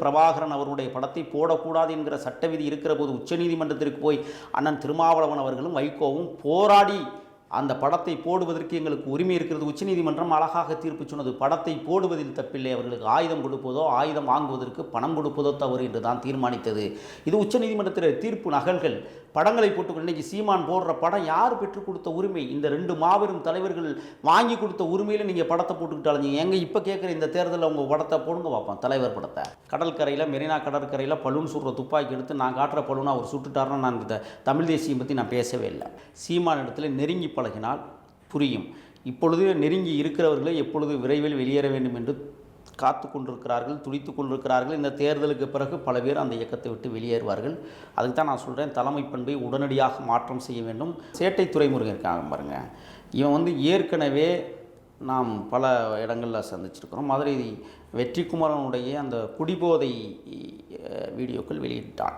பிரபாகரன் அவருடைய படத்தை போடக்கூடாது என்கிற சட்ட விதி இருக்கிற போது உச்சநீதிமன்றத்திற்கு போய் அண்ணன் திருமாவளவன் அவர்களும் வைகோவும் போராடி அந்த படத்தை போடுவதற்கு எங்களுக்கு உரிமை இருக்கிறது. உச்சநீதிமன்றம் அழகாக தீர்ப்பு சொன்னது. படத்தை போடுவதில் தப்பில்லை. அவர்களுக்கு ஆயுதம் கொடுப்பதோ ஆயுதம் வாங்குவதற்கு பணம் கொடுப்பதோ தவறு என்று தான் தீர்மானித்தது. இது உச்சநீதிமன்றத்தில் தீர்ப்பு நகல்கள். படங்களை போட்டுக்கொண்டு இன்றைக்கி சீமான் போடுற படம் யார் பெற்றுக் கொடுத்த உரிமை? இந்த ரெண்டு மாபெரும் தலைவர்கள் வாங்கி கொடுத்த உரிமையில் நீங்கள் படத்தை போட்டுக்கிட்டாலும் எங்கே இப்போ கேட்குற இந்த தேர்தலில் உங்கள் படத்தை போடுங்க பார்ப்போம் தலைவர் படத்தை. கடற்கரையில் மெரினா கடற்கரையில் பலூன் சுடுற துப்பாக்கி எடுத்து நான் காட்டுற பலூனை அவர் சுட்டுட்டாருன்னு நான் இந்த தமிழ் தேசியம் பற்றி நான் பேசவே இல்லை. சீமான் இடத்துல நெருங்கி பழகினால் புரியும். இப்பொழுது நெருங்கி இருக்கிறவர்களை எப்பொழுது விரைவில் வெளியேற வேண்டும் என்று காத்து கொண்டிருக்கிறார்கள் துடித்து கொண்டிருக்கிறார்கள். இந்த தேர்தலுக்கு பிறகு பல பேர் அந்த இயக்கத்தை விட்டு வெளியேறுவார்கள். அதுக்கு தான் நான் சொல்கிறேன் தலைமை பண்பை உடனடியாக மாற்றம் செய்ய வேண்டும். சேட்டை துறைமுருகன் இருக்காங்க பாருங்கள் இவன் வந்து ஏற்கனவே நாம் பல இடங்களில் சந்திச்சிருக்கிறோம். மதுரை வெற்றிக்குமரனுடைய அந்த குடிபோதை வீடியோக்கள் வெளியிட்டான்.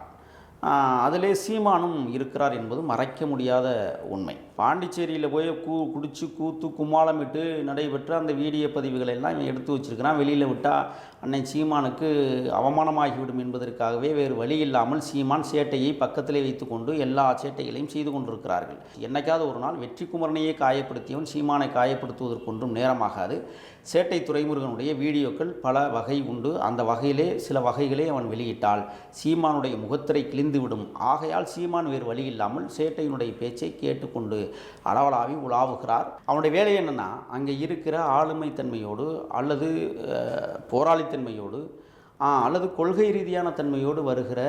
அதிலே சீமானும் இருக்கிறார் என்பது மறைக்க முடியாத உண்மை. பாண்டிச்சேரியில் போய் கூ குடிச்சு கூத்து கும்மாளமிட்டு நடைபெற்ற அந்த வீடியோ பதிவுகளை எல்லாம் இவன் எடுத்து வச்சிருக்கிறான். வெளியில் விட்டால் அன்னை சீமானுக்கு அவமானமாகிவிடும் என்பதற்காகவே வேறு வழி இல்லாமல் சீமான் சேட்டையை பக்கத்திலே வைத்துக்கொண்டு எல்லா சேட்டைகளையும் செய்து கொண்டிருக்கிறார்கள். என்னைக்காவது ஒரு நாள் வெற்றிக்குமரனையே காயப்படுத்தியவன் சீமானை காயப்படுத்துவதற்கொன்றும் நேரமாகாது. சேட்டை துறைமுருகனுடைய வீடியோக்கள் பல வகை உண்டு. அந்த வகையிலே சில வகைகளே அவன் வெளியிட்டால் சீமானுடைய முகத்திரை கிழிந்துவிடும். ஆகையால் சீமான் வேறு வழி இல்லாமல் சேட்டையினுடைய பேச்சை கேட்டுக்கொண்டு அளவலாவி உலாவுகிறார். அவனுடைய வேலை என்னென்னா அங்கே இருக்கிற ஆளுமை தன்மையோடு அல்லது போராளித்தன்மையோடு அல்லது கொள்கை ரீதியான தன்மையோடு வருகிற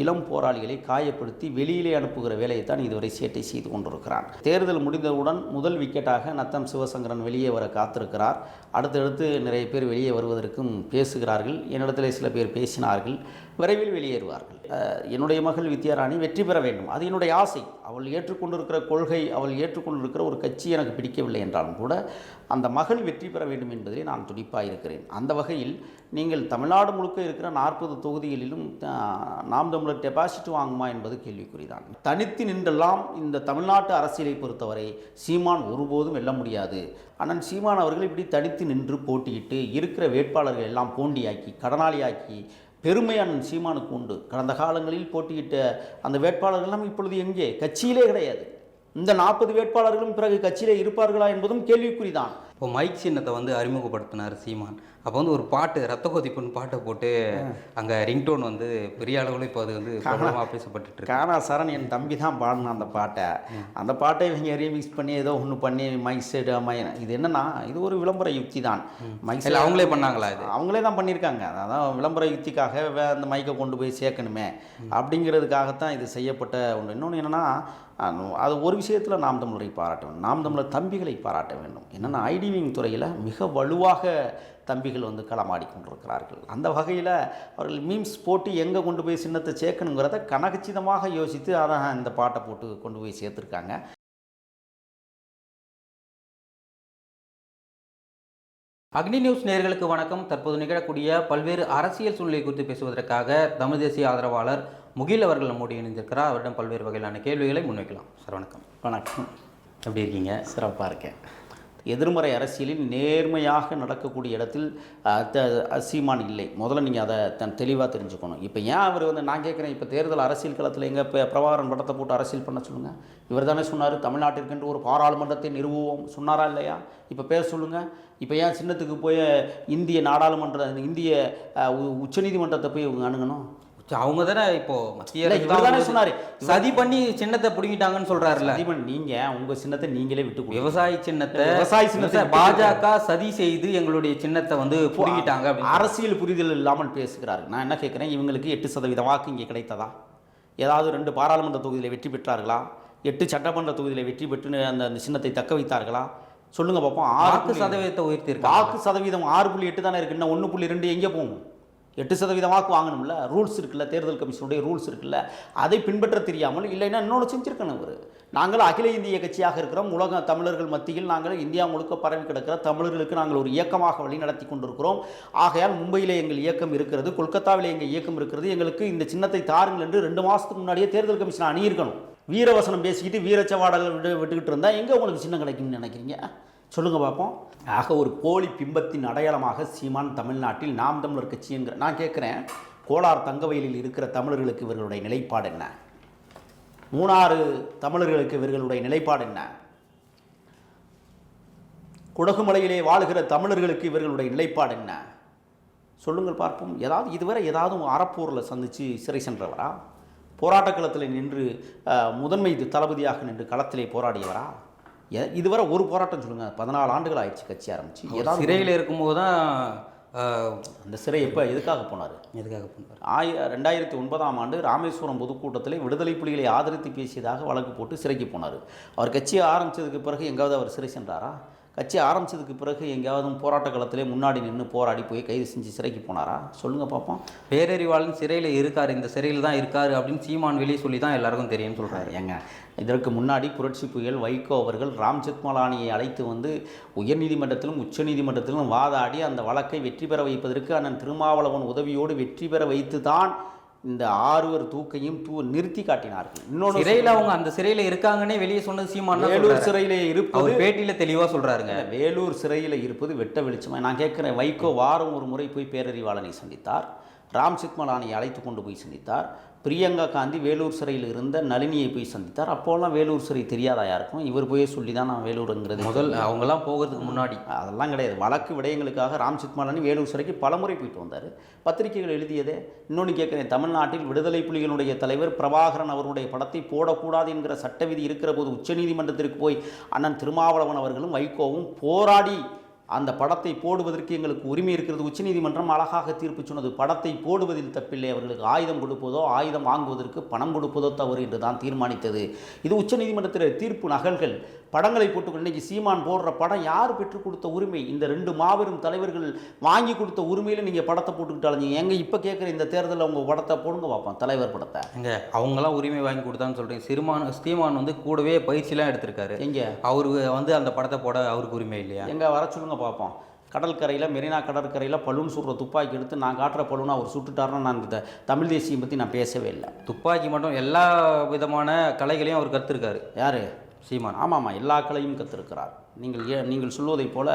இளம் போராளிகளை காயப்படுத்தி வெளியிலே அனுப்புகிற வேலையை தான் இதுவரை சேட்டை செய்து கொண்டிருக்கிறான். தேர்தல் முடிந்தவுடன் முதல் விக்கெட்டாக நத்தம் சிவசங்கரன் வெளியே வர காத்திருக்கிறார். அடுத்தடுத்து நிறைய பேர் வெளியே வருவதற்கும் பேசுகிறார்கள். என்னிடத்தில் சில பேர் பேசினார்கள். விரைவில் வெளியேறுவார்கள். என்னுடைய மகள் வித்யாராணி வெற்றி பெற வேண்டும். அது என்னுடைய ஆசை. அவள் ஏற்றுக்கொண்டிருக்கிற கொள்கை அவள் ஏற்றுக்கொண்டிருக்கிற ஒரு கட்சி எனக்கு பிடிக்கவில்லை என்றாலும் கூட அந்த மகள் வெற்றி பெற வேண்டும் என்பதிலே நான் துடிப்பாக இருக்கிறேன் அந்த வகையில் நீங்கள் தமிழ்நாடு முழுக்க இருக்கிற நாற்பது தொகுதிகளிலும் நாம் தமிழர் டெபாசிட் வாங்குமா என்பது கேள்விக்குறிதான். தனித்து நின்றெல்லாம் இந்த தமிழ்நாட்டு அரசியலை பொறுத்தவரை சீமான் ஒருபோதும் வெல்ல முடியாது. அண்ணன் சீமான் அவர்கள் இப்படி தனித்து நின்று போட்டியிட்டு இருக்கிற வேட்பாளர்கள் எல்லாம் போண்டியாக்கி கடனாளியாக்கி பெருமை அண்ணன் சீமானுக்கு உண்டு. கடந்த காலங்களில் போட்டியிட்ட அந்த வேட்பாளர்கள்லாம் இப்பொழுது எங்கே? கட்சியிலே கிடையாது. இந்த நாற்பது வேட்பாளர்களும் பிறகு கட்சியிலே இருப்பார்களா என்பதும் கேள்விக்குறிதான். இப்போ மைக் சின்னத்தை வந்து அறிமுகப்படுத்தினார் சீமான். அப்போ வந்து ஒரு பாட்டு ரத்த கொதிப்புன்னு பாட்டை போட்டு அங்கே ரிங்டோன் வந்து பெரிய அளவில் இப்போ அது வந்து பிரபலமாக பேசப்பட்டுட்டு இருக்கு. கானா சரண் என் தம்பி தான் பாடினான் அந்த பாட்டை. அந்த பாட்டை இவங்க ரீமிக்ஸ் பண்ணி ஏதோ ஒன்று பண்ணி மைக் செட் மை இது என்னன்னா இது ஒரு விளம்பர யுக்தி தான். மைக் இல்லை அவங்களே பண்ணாங்களா இது? அவங்களே தான் பண்ணியிருக்காங்க அதான் விளம்பர யுக்திக்காக அந்த மைக்கை கொண்டு போய் சேர்க்கணுமே. அப்படிங்கிறதுக்காகத்தான் இது செய்யப்பட்ட ஒன்று இன்னொன்று என்னென்னா அது ஒரு விஷயத்தில் நாம் தமிழரை பாராட்ட வேண்டும் நாம் தமிழர் தம்பிகளை பாராட்ட வேண்டும். என்னென்னா ஐடிவிங் துறையில் மிக வலுவாக தம்பிகள் வந்து களமாடி கொண்டிருக்கிறார்கள் அந்த வகையில் அவர்கள் மீம்ஸ் போட்டு எங்கே கொண்டு போய் சின்னத்தை சேர்க்கணுங்கிறத கனகச்சிதமாக யோசித்து அதை இந்த பாட்டை போட்டு கொண்டு போய் சேர்த்துருக்காங்க. அக்னி நியூஸ் நேயர்களுக்கு வணக்கம். தற்போது நிகழக்கூடிய பல்வேறு அரசியல் சூழ்நிலை குறித்து பேசுவதற்காக தமிழ் தேசிய ஆதரவாளர் முகில் அவர்கள் நம்மோடு இணைந்திருக்கிறார். அவரிடம் பல்வேறு வகையிலான கேள்விகளை முன்வைக்கலாம். சார் வணக்கம். வணக்கம். எப்படி இருக்கீங்க? சிறப்பாக இருக்கேன். எதிர்மறை அரசியலில் நேர்மையாக நடக்கக்கூடிய இடத்தில் சீமான் இல்லை. முதல்ல நீங்கள் அதை தன் தெளிவாக தெரிஞ்சுக்கணும். இப்போ ஏன் அவர் வந்து நான் கேட்குறேன் இப்போ தேர்தல் அரசியல் களத்தில் எங்கே இப்போ பிரபாகரன் படத்தை போட்டு அரசியல் பண்ண சொல்லுங்கள் இவர் தானே சொன்னார் தமிழ்நாட்டிற்கென்று ஒரு பாராளுமன்றத்தை நிறுவுவோம். சொன்னாரா இல்லையா? இப்போ பேர் சொல்லுங்கள் இப்போ ஏன் சின்னத்துக்கு போய் இந்திய நாடாளுமன்ற இந்திய உ- உச்சநீதிமன்றத்தை போய் இவங்க அணுகணும்? அவங்க தானே இப்போ மத்திய இவர் தானே சொன்னாரு. சதி பண்ணி சின்னத்தை பிடுங்கிட்டாங்கன்னு சொல்றாருல்ல. அதிபன் நீங்கள் உங்கள் சின்னத்தை நீங்களே விட்டு. விவசாய சின்னத்தை விவசாய சின்னத்தை பாஜக சதி செய்து எங்களுடைய சின்னத்தை வந்து புடுங்கிட்டாங்க அரசியல் புரிதல் இல்லாமல் பேசுகிறார்கள். நான் என்ன கேட்குறேன்? இவங்களுக்கு எட்டு சதவீத வாக்கு இங்கே கிடைத்ததா? ஏதாவது ரெண்டு பாராளுமன்ற தொகுதியில் வெற்றி பெற்றார்களா? எட்டு சட்டமன்ற தொகுதியில் வெற்றி பெற்று அந்த அந்த சின்னத்தை தக்க வைத்தார்களா? சொல்லுங்க பார்ப்போம் ஆறு சதவீதத்தை உயர்த்தியிருக்காங்க. வாக்கு சதவீதம் ஆறு புள்ளி எட்டு தானே இருக்கு. இன்னும் ஒன்று புள்ளி ரெண்டு எங்கே போகும்? எட்டு சதவீத வாக்கு வாங்கணும்ல ரூல்ஸ் இருக்குல்ல தேர்தல் கமிஷனுடைய ரூல்ஸ் இருக்குல்ல அதை பின்பற்ற தெரியாமல் இல்லைன்னா இன்னொன்று செஞ்சுருக்கணும் அவர் நாங்கள் அகில இந்திய கட்சியாக இருக்கிறோம் உலக தமிழர்கள் மத்தியில் நாங்கள் இந்தியா முழுக்க பரவி கிடக்கிற தமிழர்களுக்கு நாங்கள் ஒரு இயக்கமாக வழி நடத்தி கொண்டிருக்கிறோம். ஆகையால் மும்பையிலே எங்கள் இயக்கம் இருக்கிறது கொல்கத்தாவிலே எங்கள் இயக்கம் இருக்கிறது. எங்களுக்கு இந்த சின்னத்தை தாருங்கள் என்று ரெண்டு மாதத்துக்கு முன்னாடியே தேர்தல் கமிஷன் அணியிருக்கணும். வீரவசனம் பேசிக்கிட்டு வீரச்சவாடல் விட்டு விட்டுக்கிட்டு இருந்தால் எங்கே உங்களுக்கு சின்னம் கிடைக்கும்னு நினைக்கிறீங்க? சொல்லுங்கள் பார்ப்போம் ஆக ஒரு போலி பிம்பத்தின் அடையாளமாக சீமான் தமிழ்நாட்டில் நாம் தமிழர் கட்சி என்கிற நான் கேட்குறேன் கோலார் தங்கவயலில் இருக்கிற தமிழர்களுக்கு இவர்களுடைய நிலைப்பாடு என்ன? மூணாறு தமிழர்களுக்கு இவர்களுடைய நிலைப்பாடு என்ன? குடகுமலையிலே வாழுகிற தமிழர்களுக்கு இவர்களுடைய நிலைப்பாடு என்ன? சொல்லுங்கள் பார்ப்போம். ஏதாவது இதுவரை ஏதாவது அறப்போரில் சந்தித்து சிறை சென்றவரா? போராட்டக் களத்தில் நின்று முதன்மை தளபதியாக நின்று களத்திலே போராடியவரா? இதுவரை ஒரு போராட்டம் சொல்லுங்கள் பதினாலு ஆண்டுகள் ஆயிடுச்சு கட்சி ஆரம்பிச்சு. ஏதாவது சிறையில் இருக்கும்போது தான் அந்த சிறை எப்போ எதுக்காக போனார்? எதுக்காக பண்ணுறாரு ஆய ரெண்டாயிரத்தி ஒன்பதாம் ஆண்டு ராமேஸ்வரம் பொதுக்கூட்டத்தில் விடுதலை புலிகளை ஆதரித்து பேசியதாக வழக்கு போட்டு சிறைக்கு போனார். அவர் கட்சியை ஆரம்பித்ததுக்கு பிறகு எங்காவது அவர் சிறை சென்றாரா? கட்சி ஆரம்பித்ததுக்கு பிறகு எங்கேயாவது போராட்ட காலத்திலே முன்னாடி நின்று போராடி போய் கைது செஞ்சு சிறைக்கு போனாரா? சொல்லுங்கள் பார்ப்போம் பேரறிவாளன் சிறையில் இருக்கார். இந்த சிறையில் தான் இருக்கார் அப்படின்னு சீமான் வெளியே சொல்லி தான் எல்லாருக்கும் தெரியும்னு சொல்கிறாரு ஏங்க இதற்கு முன்னாடி புரட்சி புயல் வைகோ அவர்கள் ராம்ஜெத் மலானியை அழைத்து வந்து உயர்நீதிமன்றத்திலும் உச்சநீதிமன்றத்திலும் வாதாடி அந்த வழக்கை வெற்றி பெற வைப்பதற்கு அண்ணன் திருமாவளவன் உதவியோடு வெற்றி பெற வைத்து தான் இந்த ஆறுவர் தூக்கையும் தூ நிறுத்தி காட்டினார்கள். இன்னொன்று சிறையில் அவங்க அந்த சிறையில் இருக்காங்கன்னே வெளியே சொன்னது சீமான் வேலூர். சிறையிலே இருப்பது பேட்டியில் தெளிவாக சொல்கிறாருங்க வேலூர் சிறையில் இருப்பது வெட்ட வெளிச்சமா? நான் கேட்குறேன் வைகோ வாரம் ஒரு முறை போய் பேரறிவாளனை சந்தித்தார். ராம் சித்மலானியை அழைத்து கொண்டு போய் சந்தித்தார். பிரியங்கா காந்தி வேலூர் சிறையில் இருந்த நளினியை போய் சந்தித்தார். அப்போல்லாம் வேலூர் சிறை தெரியாதா யாருக்கும்? இவர் போய் சொல்லி தான் நான் வேலூருங்கிறது. முதல் அவங்கெல்லாம் போகிறதுக்கு முன்னாடி. அதெல்லாம் கிடையாது. வழக்கு விடயங்களுக்காக ராம் சித்மலானி வேலூர் சிறைக்கு பலமுறை போயிட்டு வந்தார். பத்திரிகைகள் எழுதியதே இன்னொன்று கேட்குறேன் தமிழ்நாட்டில் விடுதலை புலிகளுடைய தலைவர் பிரபாகரன் அவருடைய படத்தை போடக்கூடாது என்கிற சட்ட விதி இருக்கிற போது உச்சநீதிமன்றத்திற்கு போய் அண்ணன் திருமாவளவன் அவர்களும் வைகோவும் போராடி அந்த படத்தை போடுவதற்கு எங்களுக்கு உரிமை இருக்கிறது. உச்சநீதிமன்றம் அழகாக தீர்ப்பு சொன்னது. படத்தை போடுவதில் தப்பில்லை. அவர்களுக்கு ஆயுதம் கொடுப்பதோ ஆயுதம் வாங்குவதற்கு பணம் கொடுப்பதோ தவறு என்று தான் தீர்மானித்தது. இது உச்சநீதிமன்றத்தில் தீர்ப்பு நகல்கள். படங்களை போட்டுக்கொண்டு இன்னைக்கு சீமான் போடுற படம் யார் பெற்றுக் கொடுத்த உரிமை? இந்த ரெண்டு மாபெரும் தலைவர்கள் வாங்கி கொடுத்த உரிமையில் நீங்கள் படத்தை போட்டுக்கிட்டாலும் எங்க இப்போ கேட்குற இந்த தேர்தலில் உங்கள் படத்தை போடுங்க பார்ப்போம் தலைவர் படத்தை. எங்க அவங்கெல்லாம் உரிமை வாங்கி கொடுத்தான்னு சொல்கிறீங்க சிறுமான் ஸ்ரீமான் வந்து கூடவே பயிற்சிலாம் எடுத்திருக்காரு. எங்கே? அவருக்கு வந்து அந்த படத்தை போட அவருக்கு உரிமை இல்லையா? எங்கே வர சொல்லுங்க பார்ப்போம் கடற்கரையில் மெரினா கடற்கரையில் பலூன் சுடுற துப்பாக்கி எடுத்து நான் காட்டுற பலூனை அவர் சுட்டுட்டாருன்னா நான் இந்த தமிழ் தேசியம் பற்றி நான் பேசவே இல்லை. துப்பாக்கி மட்டும் எல்லா விதமான கலைகளையும் அவர் கற்றுருக்காரு யார்? சீமான். ஆமாம் எல்லா கலையும் கற்றுருக்கிறார் நீங்கள் ஏ நீங்கள் சொல்வதைப் போல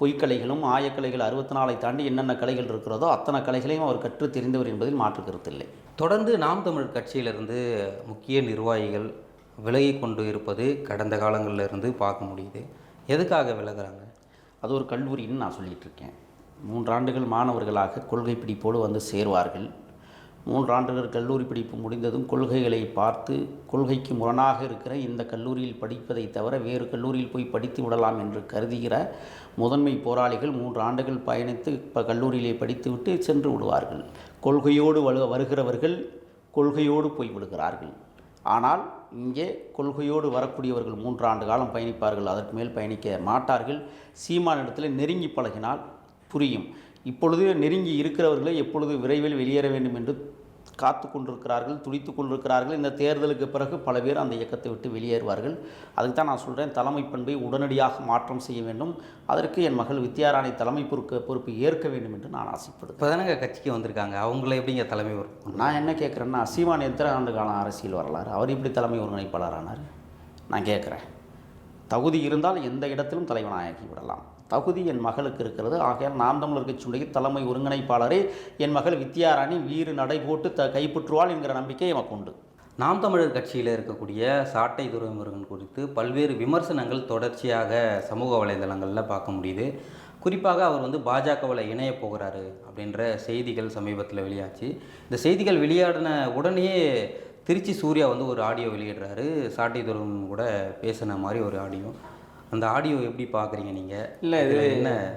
பொய்க்கலைகளும் ஆயக்கலைகள் அறுபத்தி நாலை தாண்டி என்னென்ன கலைகள் இருக்கிறதோ அத்தனை கலைகளையும் அவர் கற்று தெரிந்தவர் என்பதில் மாற்று கருத்தில்லை தொடர்ந்து நாம் தமிழ் கட்சியிலிருந்து முக்கிய நிர்வாகிகள் விலகி கொண்டு இருப்பது கடந்த காலங்களில் இருந்து பார்க்க முடியுது. எதுக்காக விலகிறாங்க? அது ஒரு கல்லூரின்னு நான் சொல்லிகிட்ருக்கேன் இருக்கேன். மூன்றாண்டுகள் மாணவர்களாக கொள்கை பிடிப்போடு வந்து சேருவார்கள். மூன்றாண்டுகள் கல்லூரி படிப்பு முடிந்ததும் கொள்கைகளை பார்த்து கொள்கைக்கு முரணாக இருக்கிற இந்த கல்லூரியில் படிப்பதை தவிர வேறு கல்லூரியில் போய் படித்து விடலாம் என்று கருதுகிற முதன்மை போராளிகள் மூன்று ஆண்டுகள் பயணித்து இப்போ கல்லூரியிலே படித்துவிட்டு சென்று விடுவார்கள். கொள்கையோடு வலு வருகிறவர்கள் கொள்கையோடு போய் விடுகிறார்கள். ஆனால் இங்கே கொள்கையோடு வரக்கூடியவர்கள் மூன்றாண்டு காலம் பயணிப்பார்கள் அதற்கு மேல் பயணிக்க மாட்டார்கள். சீமானிடத்தில் நெருங்கி பழகினால் புரியும். இப்பொழுது நெருங்கி இருக்கிறவர்களை எப்பொழுது விரைவில் வெளியேற வேண்டும் என்று காத்து கொண்டிருக்கிறார்கள் துடித்து கொண்டிருக்கிறார்கள் இந்த தேர்தலுக்கு பிறகு பல பேர் அந்த இயக்கத்தை விட்டு வெளியேறுவார்கள். அதுக்கு தான் நான் சொல்கிறேன் தலைமை பண்பை உடனடியாக மாற்றம் செய்ய வேண்டும். அதற்கு என் மகள் வித்யாராணி தலைமை பொறுக்க பொறுப்பு ஏற்க வேண்டும் என்று நான் ஆசைப்படுகிறேன். இப்போ தானங்க கட்சிக்கு வந்திருக்காங்க? அவங்கள எப்படிங்க தலைமை வரும் நான் என்ன கேட்குறேன்னா சீமான் எத்தனை ஆண்டு காலம் அரசியல் வரலாறு? அவர் எப்படி தலைமை ஒருங்கிணைப்பாளர் ஆனார்? நான் கேட்குறேன் தகுதி இருந்தால் எந்த இடத்திலும் தலைவனாகி விடலாம். தகுதி என் மகளுக்கு இருக்கிறது. ஆகையால் நாம் தமிழர் கட்சியுடைய தலைமை ஒருங்கிணைப்பாளரே என் மகள் வித்யாராணி வீறு நடை போட்டு த கைப்பற்றுவாள் என்கிற நம்பிக்கை எமக்கு உண்டு. நாம் தமிழர் கட்சியில் இருக்கக்கூடிய சாட்டை துறைமுருகன் குறித்து பல்வேறு விமர்சனங்கள் தொடர்ச்சியாக சமூக வலைதளங்களில் பார்க்க முடியுது. குறிப்பாக அவர் வந்து பாஜகவில் இணைய போகிறாரு அப்படின்ற செய்திகள் சமீபத்தில் வெளியாச்சு. இந்த செய்திகள் வெளியாடின உடனேயே திருச்சி சூர்யா வந்து ஒரு ஆடியோ வெளியிடுறாரு. சாட்டை துருவம் கூட பேசின மாதிரி ஒரு ஆடியோ. அந்த ஆடியோ எப்படி பார்க்குறீங்க நீங்கள் இல்லை இது என்ன?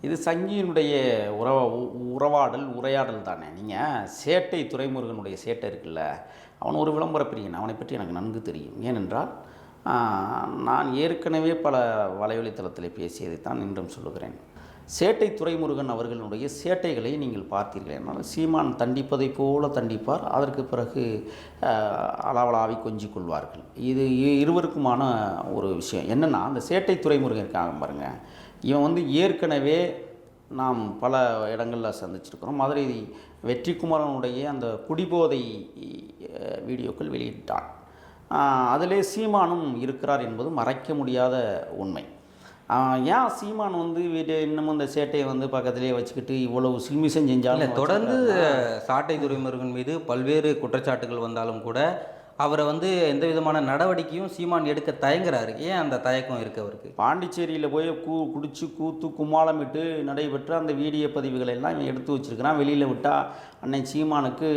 இது சங்கியினுடைய உறவ உ- உறவாடல் உரையாடல் தானே. நீங்கள் சேட்டை துரைமுருகனுடைய சேட்டை இருக்குல்ல அவன் ஒரு விளம்பர பிரியன் அவனை பற்றி எனக்கு நன்கு தெரியும். ஏனென்றால் நான் ஏற்கனவே பல வலைவலித்தளத்தில் பேசியதைத்தான் இன்றும் சொல்லுகிறேன். சேட்டை துறைமுருகன் அவர்களுடைய சேட்டைகளை நீங்கள் பார்த்தீர்கள் என்றால் சீமான் தண்டிப்பதைப் போல தண்டிப்பார். அதற்கு பிறகு ஆஹ், அளவலாவி கொஞ்சிக் கொள்வார்கள். இது இருவருக்குமான ஒரு விஷயம். என்னென்னா அந்த சேட்டை துறைமுருகன் இருக்காங்க பாருங்கள் இவன் வந்து ஏற்கனவே நாம் பல இடங்களில் சந்திச்சிருக்கிறோம். மதுரை வெற்றிக்குமரனுடைய அந்த குடிபோதை வீடியோக்கள் வெளியிட்டான். அதிலே சீமானும் இருக்கிறார் என்பது மறைக்க முடியாத உண்மை. ஏன் சீமான் வந்து வீட்டு இன்னமும் இந்த சேட்டையை வந்து பக்கத்திலேயே வச்சுக்கிட்டு இவ்வளவு சில்மிஷம் இல்லை செஞ்சாலும் தொடர்ந்து சாட்டை துரைமுருகன் மீது பல்வேறு குற்றச்சாட்டுகள் வந்தாலும் கூட அவரை வந்து எந்த விதமான நடவடிக்கையும் சீமான் எடுக்க தயங்குறாரு. ஏன் அந்த தயக்கம் இருக்கு அவருக்கு? பாண்டிச்சேரியில் போய் கூ குடிச்சு கூத்து கும்மாளமிட்டு நடைபெற்ற அந்த வீடியோ பதிவுகளை எல்லாம் இவன் எடுத்து வச்சிருக்கிறான். வெளியில் விட்டால் அன்னை சீமானுக்கு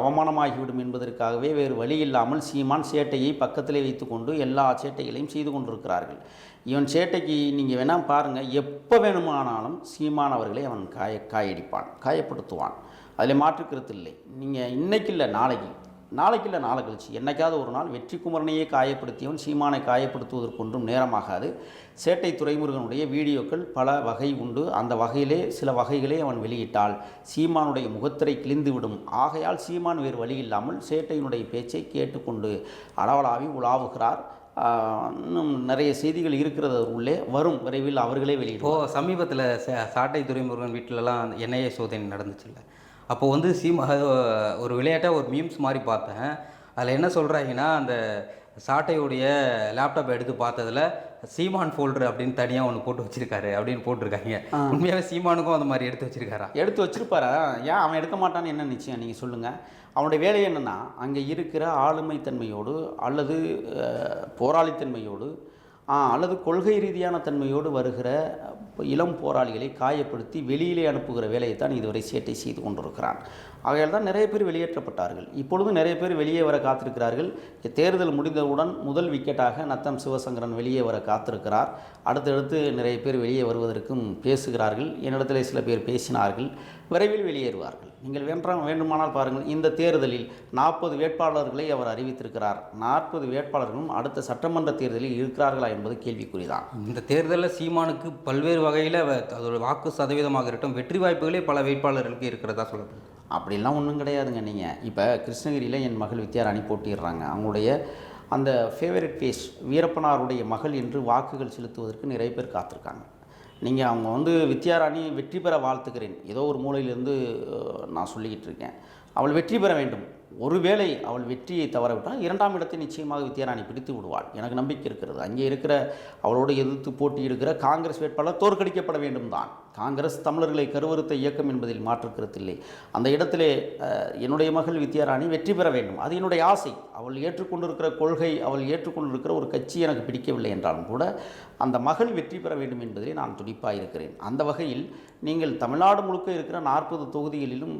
அவமானமாகிவிடும் என்பதற்காகவே வேறு வழி இல்லாமல் சீமான் சேட்டையை பக்கத்திலே வைத்துக்கொண்டு எல்லா சேட்டைகளையும் செய்து கொண்டிருக்கிறார்கள். இவன் சேட்டைக்கு நீங்கள் வேணால் பாருங்கள் எப்போ வேணுமானாலும் சீமான் அவர்களை அவன் காய காயடிப்பான் காயப்படுத்துவான். அதில் மாற்றுக்கிறது இல்லை. நீங்கள் இன்றைக்கு இல்லை நாளைக்கு. நாளைக்கு இல்லை நாளை கழிச்சு. என்னைக்காவது ஒரு நாள் வெற்றி குமரனையே காயப்படுத்தியவன் சீமானை காயப்படுத்துவதற்கு ஒன்றும் நேரமாகாது. சேட்டை துறைமுருகனுடைய வீடியோக்கள் பல வகை உண்டு. அந்த வகையிலே சில வகைகளே அவன் வெளியிட்டால் சீமானுடைய முகத்திரை கிழிந்துவிடும். ஆகையால் சீமான் வேறு வழி இல்லாமல் சேட்டையினுடைய பேச்சை கேட்டுக்கொண்டு அளவலாவி உலாவுகிறார். இன்னும் நிறைய செய்திகள் இருக்கிறது உள்ளே. வரும் விரைவில் அவர்களே வெளியிடும் இப்போது சமீபத்தில் சாட்டை துறைமுருகன் வீட்டிலலாம் என்ஐஏ சோதனை நடந்துச்சுல்ல? அப்போ வந்து சீமா ஒரு விளையாட்டாக ஒரு மீம்ஸ் மாதிரி பார்த்தேன். அதில் என்ன சொல்கிறாங்கன்னா அந்த சாட்டையுடைய லேப்டாப் எடுத்து பார்த்ததுல சீமான் ஃபோல்டர் அப்படின்னு தனியாக ஒன்று போட்டு வச்சிருக்காரு அப்படின்னு போட்டிருக்காங்க. உண்மையாகவே சீமானுக்கும் அந்த மாதிரி எடுத்து வச்சிருக்காரா? எடுத்து வச்சிருப்பாரா? ஏன் அவன் எடுக்க மாட்டான்னு என்ன நிச்சயம்? நீங்கள் சொல்லுங்கள் அவனுடைய வேலை என்னென்னா அங்கே இருக்கிற ஆளுமை தன்மையோடு அல்லது போராளித்தன்மையோடு அல்லது கொள்கை ரீதியான தன்மையோடு வருகிற இளம் போராளிகளை காயப்படுத்தி வெளியிலே அனுப்புகிற வேலையைத்தான் இதுவரை சேட்டை செய்து கொண்டிருக்கிறான். ஆகையால் தான் நிறைய பேர் வெளியேற்றப்பட்டார்கள். இப்பொழுது நிறைய பேர் வெளியே வர காத்திருக்கிறார்கள். தேர்தல் முடிந்தவுடன் முதல் விக்கெட்டாக நத்தம் சிவசங்கரன் வெளியே வர காத்திருக்கிறார். அடுத்தடுத்து நிறைய பேர் வெளியே வருவதற்கும் பேசுகிறார்கள். என்னிடத்தில் சில பேர் பேசினார்கள். விரைவில் வெளியேறுவார்கள். நீங்கள் வேண்டாம் வேண்டுமானால் பாருங்கள். இந்த தேர்தலில் நாற்பது வேட்பாளர்களை அவர் அறிவித்திருக்கிறார். நாற்பது வேட்பாளர்களும் அடுத்த சட்டமன்ற தேர்தலில் இருக்கிறார்களா என்பது கேள்விக்குறிதான். இந்த தேர்தலில் சீமானுக்கு பல்வேறு வகையில் அதோட வாக்கு சதவீதமாக இருக்கட்டும் வெற்றி வாய்ப்புகளே பல வேட்பாளர்களுக்கு இருக்கிறதா சொல்லப்படுது. அப்படிலாம் ஒன்றும் கிடையாதுங்க நீங்கள் இப்போ கிருஷ்ணகிரியில் என் மகள் வித்யாராணி போட்டிடுறாங்க அவங்களுடைய அந்த ஃபேவரட் ஃபேஸ் வீரப்பனாருடைய மகள் என்று வாக்குகள் செலுத்துவதற்கு நிறைய பேர் காத்திருக்காங்க. நீங்கள் அவங்க வந்து வித்யாராணி வெற்றி பெற வாழ்த்துக்கிறேன். ஏதோ ஒரு மூலையிலேருந்து நான் சொல்லிக்கிட்டு இருக்கேன். அவள் வெற்றி பெற வேண்டும். ஒருவேளை அவள் வெற்றியை தவறவிட்டால் இரண்டாம் இடத்தை நிச்சயமாக வித்யாராணி பிடித்து விடுவாள். எனக்கு நம்பிக்கை இருக்கிறது. அங்கே இருக்கிற அவளோடு எதிர்த்து போட்டியிடுகிற காங்கிரஸ் வேட்பாளர் தோற்கடிக்கப்பட வேண்டும் தான் காங்கிரஸ் தமிழர்களை கருவறுத்த இயக்கம் என்பதில் மாற்றுக்கருத்தில்லை அந்த இடத்திலே என்னுடைய மகள் வித்யாராணி வெற்றி பெற வேண்டும். அது என்னுடைய ஆசை. அவள் ஏற்றுக்கொண்டிருக்கிற கொள்கை அவள் ஏற்றுக்கொண்டிருக்கிற ஒரு கட்சி எனக்கு பிடிக்கவில்லை என்றாலும் கூட அந்த மகள் வெற்றி பெற வேண்டும் என்பதிலே நான் துடிப்பாக இருக்கிறேன். அந்த வகையில் நீங்கள் தமிழ்நாடு முழுக்க இருக்கிற நாற்பது தொகுதிகளிலும்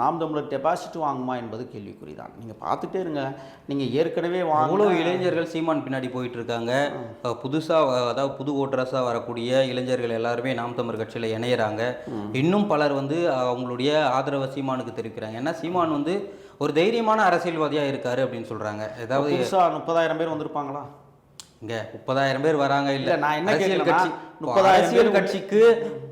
நாம் தமிழர் டெபாசிட் வாங்குமா என்பது கேள்விக்குறிதான். நீங்கள் பார்த்துட்டே இருங்க. நீங்கள் ஏற்கனவே அவ்வளோ இளைஞர்கள் சீமான் பின்னாடி போயிட்டு இருக்காங்க புதுசாக அதாவது புது ஓட்டரஸாக வரக்கூடிய இளைஞர்கள் எல்லாருமே நாம் தமிழர் கட்சியில் இணையறாங்க. இன்னும் பலர் வந்து அவங்களுடைய ஆதரவை சீமானுக்கு தெரிவிக்கிறாங்க. ஏன்னா சீமான் வந்து ஒரு தைரியமான அரசியல்வாதியாக இருக்காரு அப்படின்னு சொல்கிறாங்க ஏதாவது முப்பதாயிரம் பேர் வந்திருப்பாங்களா? இங்க முப்பதாயிரம் பேர் வராங்க இல்ல. நான் என்ன அரசியல் கட்சி முப்பதாயிரம் அரசியல் கட்சிக்கு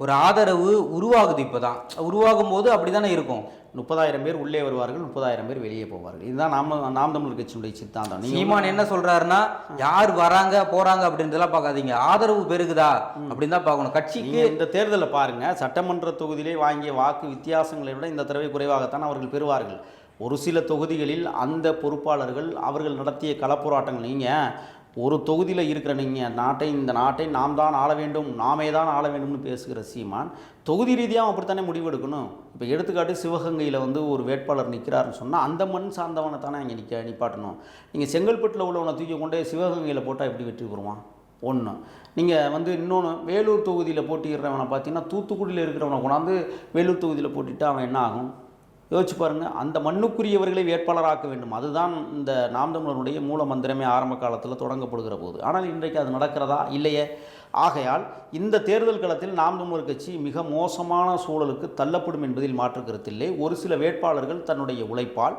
ஒரு ஆதரவு உருவாகுது இப்பதான். உருவாகும் போது அப்படிதானே இருக்கும். முப்பதாயிரம் பேர் உள்ளே வருவார்கள் முப்பதாயிரம் பேர் வெளியே போவார்கள். இதுதான் நாம நாம் தமிழர் கட்சியினுடைய சித்தாந்தம். சீமான் என்ன சொல்றாருன்னா யார் வராங்க போறாங்க அப்படின்றதெல்லாம் பார்க்காதீங்க. ஆதரவு பெருகுதா அப்படின்னு தான் பார்க்கணும். கட்சிக்கு இந்த தேர்தலில் பாருங்க சட்டமன்ற தொகுதியிலே வாங்கிய வாக்கு வித்தியாசங்களை விட இந்த தடவை குறைவாகத்தான் அவர்கள் பெறுவார்கள். ஒரு சில தொகுதிகளில் அந்த பொறுப்பாளர்கள் அவர்கள் நடத்திய களப்போராட்டங்கள் நீங்கள் ஒரு தொகுதியில் இருக்கிற நீங்கள் நாட்டை இந்த நாட்டை நாம் தான் ஆள வேண்டும் நாமே தான் ஆள வேண்டும்னு பேசுகிற சீமான் தொகுதி ரீதியாக அப்படித்தானே முடிவெடுக்கணும்? இப்போ எடுத்துக்காட்டு சிவகங்கையில் வந்து ஒரு வேட்பாளர் நிற்கிறாருன்னு சொன்னால் அந்த மண் சார்ந்தவனை தானே அங்கே நிற்க நிப்பாட்டணும். நீங்கள் செங்கல்பட்டில் உள்ளவனை தூக்கி கொண்டே சிவகங்கையில் போட்டால் எப்படி வெற்றி பெறுவான்? ஒன்று நீங்கள் வந்து இன்னொன்று வேலூர் தொகுதியில் போட்டிடுறவனை பார்த்தீங்கன்னா தூத்துக்குடியில் இருக்கிறவனை கொண்டாந்து வேலூர் தொகுதியில் போட்டிட்டு அவன் என்ன ஆகும்? யோசிச்சு பாருங்கள் அந்த மண்ணுக்குரியவர்களை வேட்பாளராக்க வேண்டும். அதுதான் இந்த நாம் தமிழருடைய மூல மந்திரமே ஆரம்ப காலத்தில் தொடங்கப்படுகிற போது. ஆனால் இன்றைக்கு அது நடக்கிறதா? இல்லையே. ஆகையால் இந்த தேர்தல் களத்தில் நாம் தமிழர் கட்சி மிக மோசமான சூழலுக்கு தள்ளப்படும் என்பதில் மாற்றுக்கருத்தில்லை ஒரு சில வேட்பாளர்கள் தன்னுடைய உழைப்பால்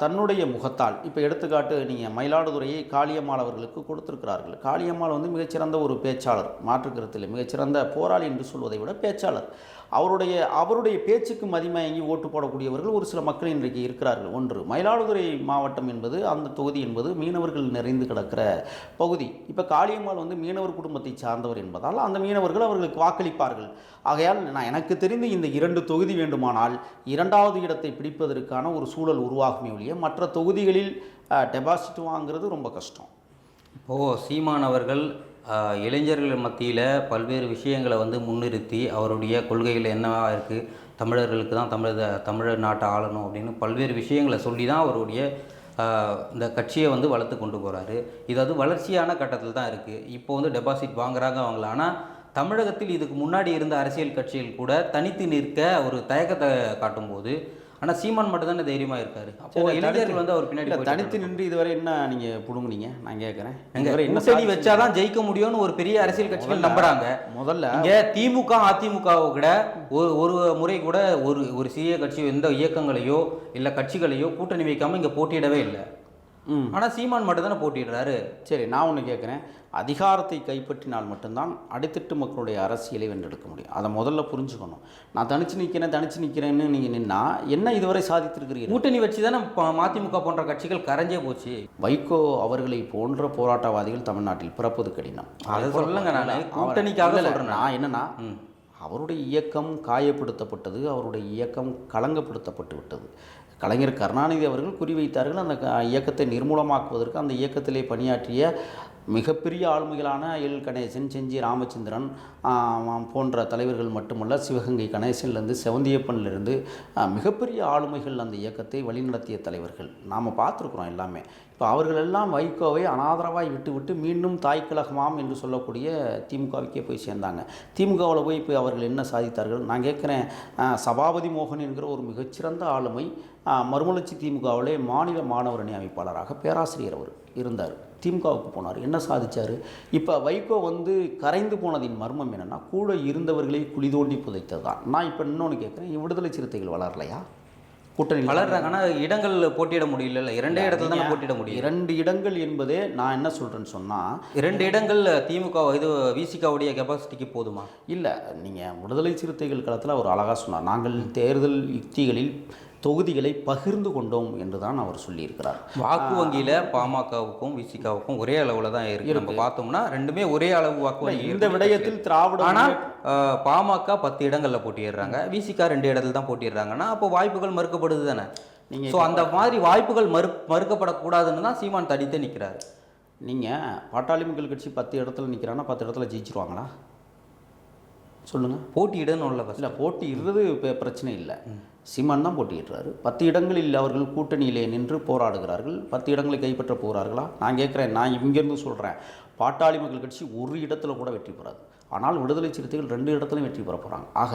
தன்னுடைய முகத்தால் இப்போ எடுத்துக்காட்டு நீங்கள் மயிலாடுதுறையை காளியம்மாள் அவர்களுக்கு கொடுத்துருக்கிறார்கள். காளியம்மாள் வந்து மிகச்சிறந்த ஒரு பேச்சாளர். மாற்றுக்கருத்தில் மிகச்சிறந்த போராளி என்று சொல்வதை விட பேச்சாளர். அவருடைய அவருடைய பேச்சுக்கு மதிமயங்கி ஓட்டு போடக்கூடியவர்கள் ஒரு சில மக்கள் இன்றைக்கு இருக்கிறார்கள். ஒன்று மயிலாடுதுறை மாவட்டம் என்பது அந்த தொகுதி என்பது மீனவர்கள் நிறைந்து கிடக்கிற பகுதி. இப்போ காளியம்மாள் வந்து மீனவர் குடும்பத்தை சார்ந்தவர் என்பதால் அந்த மீனவர்கள் அவர்களுக்கு வாக்களிப்பார்கள். ஆகையால் நான் எனக்கு தெரிந்து இந்த இரண்டு தொகுதி வேண்டுமானால் இரண்டாவது இடத்தை பிடிப்பதற்கான ஒரு சூழல் உருவாகுமே ஒழிய மற்ற தொகுதிகளில் டெபாசிட் வாங்குறது ரொம்ப கஷ்டம். இப்போது சீமான் அவர்கள் இளைஞர்கள் மத்தியில் பல்வேறு விஷயங்களை வந்து முன்னிறுத்தி அவருடைய கொள்கைகள் என்னவா இருக்குது தமிழர்களுக்கு தான் தமிழ தமிழர் நாட்டை ஆளணும் அப்படின்னு பல்வேறு விஷயங்களை சொல்லி தான் அவருடைய இந்த கட்சியை வந்து வளர்த்து கொண்டு போகிறாரு இது அது வளர்ச்சியான கட்டத்தில் தான் இருக்குது இப்போ வந்து டெபாசிட் வாங்குறாங்க அவங்கள. ஆனால் தமிழகத்தில் இதுக்கு முன்னாடி இருந்த அரசியல் கட்சிகள் கூட தனித்து நிற்க ஒரு தயக்கத்தை காட்டும்போது ஆனால் சீமான் மட்டும் தானே தைரியமாக இருக்காரு. அப்போ இளைஞர்கள் வந்து அவர் பின்னாடி தனித்து நின்று இதுவரை என்ன நீங்க புடுங்குனீங்க? நான் கேட்குறேன் இதுவரை என்ன சாதிச்சீங்க? வச்சாதான் ஜெயிக்க முடியும்னு ஒரு பெரிய அரசியல் கட்சிகள் நம்புறாங்க. முதல்ல இங்க திமுக அதிமுகவை விட ஒரு ஒரு முறை கூட ஒரு ஒரு சிறிய கட்சி எந்த இயக்கங்களையோ இல்ல கட்சிகளையோ கூட்டணி வைக்காம இங்க போட்டியிடவே இல்லை. ம். ஆனா சீமான் மட்டும் தானே போட்டிடுறாரு சரி நான் ஒன்று கேட்குறேன் அதிகாரத்தை கைப்பற்றினால் மட்டும்தான் அடித்தட்டு மக்களுடைய அரசியலை வென்றெடுக்க முடியும். அதை முதல்ல புரிஞ்சுக்கணும். நான் தனிச்சு நிற்கிறேன் தனிச்சு நிற்கிறேன்னு நீங்கள் நின்னா என்ன இதுவரை சாதித்திருக்கிறீர்கள்? கூட்டணி வச்சு தானே மதிமுக போன்ற கட்சிகள் கரைஞ்சே போச்சு. வைகோ அவர்களை போன்ற போராட்டவாதிகள் தமிழ்நாட்டில் பிறப்பது கடினம். அதை சொல்லுங்க நானு. கூட்டணிக்காக நான். என்னன்னா. அவருடைய இயக்கம் காயப்படுத்தப்பட்டது அவருடைய இயக்கம் களங்கப்படுத்தப்பட்டு விட்டது. கலைஞர் கருணாநிதி அவர்கள் குறிவைத்தார்கள் அந்த இயக்கத்தை நிர்மூலமாக்குவதற்கு அந்த இயக்கத்திலே பணியாற்றிய மிகப்பெரிய ஆளுமைகளான எல். கணேசன் செஞ்சி ராமச்சந்திரன் போன்ற தலைவர்கள் மட்டுமல்ல சிவகங்கை கணேசன்லேருந்து செவந்தியப்பன்லேருந்து மிகப்பெரிய ஆளுமைகள் அந்த இயக்கத்தை வழிநடத்திய தலைவர்கள். நாம் பார்த்துருக்குறோம் எல்லாமே. இப்போ அவர்கள் எல்லாம் வைகோவை அனாதரவாய் விட்டுவிட்டு மீண்டும் தாய் கழகமாம் என்று சொல்லக்கூடிய திமுகவுக்கே போய் சேர்ந்தாங்க. திமுகவில் போய் இப்போ அவர்கள் என்ன சாதித்தார்கள்? நான் கேட்குறேன் சபாபதி மோகன் என்கிற ஒரு மிகச்சிறந்த ஆளுமை மறுமலர்ச்சி திமுகவிலே மாநில மாணவர் அணி அமைப்பாளராக பேராசிரியர் அவர் இருந்தார். திமுகவுக்கு போனார். என்ன சாதித்தார் இப்போ வைகோ வந்து கரைந்து போனதின் மர்மம் என்னென்னா கூட இருந்தவர்களை குழி தோண்டி புதைத்தது தான் நான் இப்போ இன்னொன்று கேட்குறேன் விடுதலை சிறுத்தைகள் வளரலையா? கூட்டணி வளர்றாங்க. ஆனா இடங்கள் போட்டியிட முடியல இரண்டே இடத்துல தானே போட்டியிட முடியும். இரண்டு இடங்கள் என்பதே நான் என்ன சொல்கிறேன்னு சொன்னால் இரண்டு இடங்கள் திமுக இது விசிகாவுடைய கெப்பாசிட்டிக்கு போதுமா? இல்லை நீங்கள் விடுதலை சிறுத்தைகள் களத்தில் அவர் அழகாக சொன்னார். நாங்கள் தேர்தல் யுக்திகளில் தொகுதிகளை பகிர்ந்து கொண்டோம் என்று தான் அவர் சொல்லியிருக்கிறார். வாக்கு வங்கியில பாமகவுக்கும் விசிகாவுக்கும் ஒரே அளவுல தான் இருக்கு. நம்ம பார்த்தோம்னா ரெண்டுமே ஒரே அளவு வாக்கு வங்கி இந்த விடயத்தில் திராவிட ஆனால் பாமக பத்து இடங்கள்ல போட்டியிடுறாங்க. விசிகா ரெண்டு இடத்துல தான் போட்டிடுறாங்கன்னா அப்போ வாய்ப்புகள் மறுக்கப்படுது தானே? நீங்க ஸோ அந்த மாதிரி வாய்ப்புகள் மறு மறுக்கப்படக்கூடாதுன்னு தான் சீமான் தடித்து நிற்கிறாரு நீங்கள் பாட்டாளி மக்கள் கட்சி பத்து இடத்துல நிற்கிறான்னா பத்து இடத்துல ஜெயிச்சிருவாங்களா? சொல்லுங்கள் போட்டியிடணும் உள்ள இல்லை போட்டியிடுறது பிரச்சனை இல்லை. சீமான் தான் போட்டியிடுறாரு. பத்து இடங்களில் அவர்கள் கூட்டணியிலே நின்று போராடுகிறார்கள். பத்து இடங்களை கைப்பற்ற போகிறார்களா நான் கேட்குறேன் நான் இங்கேருந்து சொல்கிறேன் பாட்டாளி மக்கள் கட்சி ஒரு இடத்துல கூட வெற்றி பெறாது. ஆனால் விடுதலை சிறுத்தைகள் ரெண்டு இடத்துலையும் வெற்றி பெற போகிறாங்க ஆக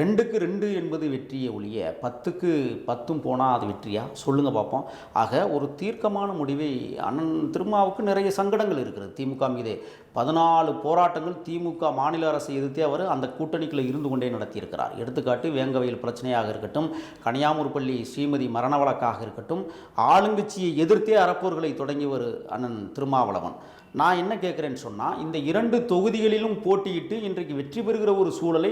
ரெண்டுக்கு ரெண்டு என்பது வெற்றியை ஒழிய பத்துக்கு பத்தும் போனால் அது வெற்றியா? சொல்லுங்கள் பார்ப்போம் ஆக ஒரு தீர்க்கமான முடிவை அண்ணன் திருமாவுக்கு நிறைய சங்கடங்கள் இருக்கிறது. திமுக மீதே பதினாலு போராட்டங்கள் திமுக மாநில அரசை எதிர்த்தே அவர் அந்த கூட்டணிக்குள்ள இருந்து கொண்டே நடத்தியிருக்கிறார். எடுத்துக்காட்டு வேங்கவையில் பிரச்சனையாக இருக்கட்டும் கனியாமூர் பள்ளி ஸ்ரீமதி மரண வழக்காக இருக்கட்டும் ஆளுங்கட்சியை எதிர்த்தே அறப்போர்களை தொடங்கியவர் அண்ணன் திருமாவளவன். நான் என்ன கேட்குறேன்னு சொன்னால் இந்த இரண்டு தொகுதிகளிலும் போட்டியிட்டு இன்றைக்கு வெற்றி பெறுகிற ஒரு சூழலை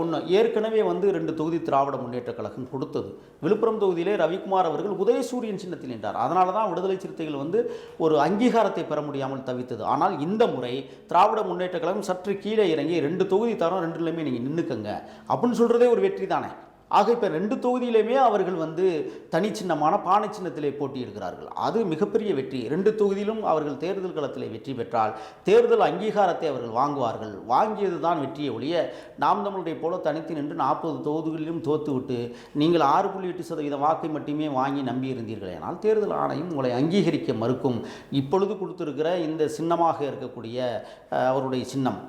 ஒன்று ஏற்கனவே வந்து ரெண்டு தொகுதி திராவிட முன்னேற்ற கழகம் கொடுத்தது. விழுப்புரம் தொகுதியிலே ரவிக்குமார் அவர்கள் உதயசூரியன் சின்னத்தில் நின்றார். அதனால தான் விடுதலை சிறுத்தைகள் வந்து ஒரு அங்கீகாரத்தை பெற முடியாமல் தவித்தது. ஆனால் இந்த முறை திராவிட முன்னேற்ற கழகம் சற்று கீழே இறங்கி ரெண்டு தொகுதி தரம் ரெண்டுலையுமே நீங்கள் நின்றுக்கங்க அப்படின்னு சொல்கிறதே ஒரு வெற்றி தானே. ஆக இப்போ ரெண்டு தொகுதியிலையுமே அவர்கள் வந்து தனி சின்னமான பானை சின்னத்திலே போட்டியிடுகிறார்கள். அது மிகப்பெரிய வெற்றி. ரெண்டு தொகுதியிலும் அவர்கள் தேர்தல் களத்திலே வெற்றி பெற்றால் தேர்தல் அங்கீகாரத்தை அவர்கள் வாங்குவார்கள். வாங்கியது தான் வெற்றியை ஒழிய நாம் தமிழுடைய போல தனித்து நின்று நாற்பது தொகுதிகளிலும் தோத்துவிட்டு நீங்கள் ஆறு புள்ளி எட்டு சதவீத வாக்கை மட்டுமே வாங்கி நம்பியிருந்தீர்கள் ஆனால் தேர்தல் ஆணையம் உங்களை அங்கீகரிக்க மறுக்கும். இப்பொழுது கொடுத்துருக்கிற இந்த சின்னமாக இருக்கக்கூடிய அவருடைய சின்னம்.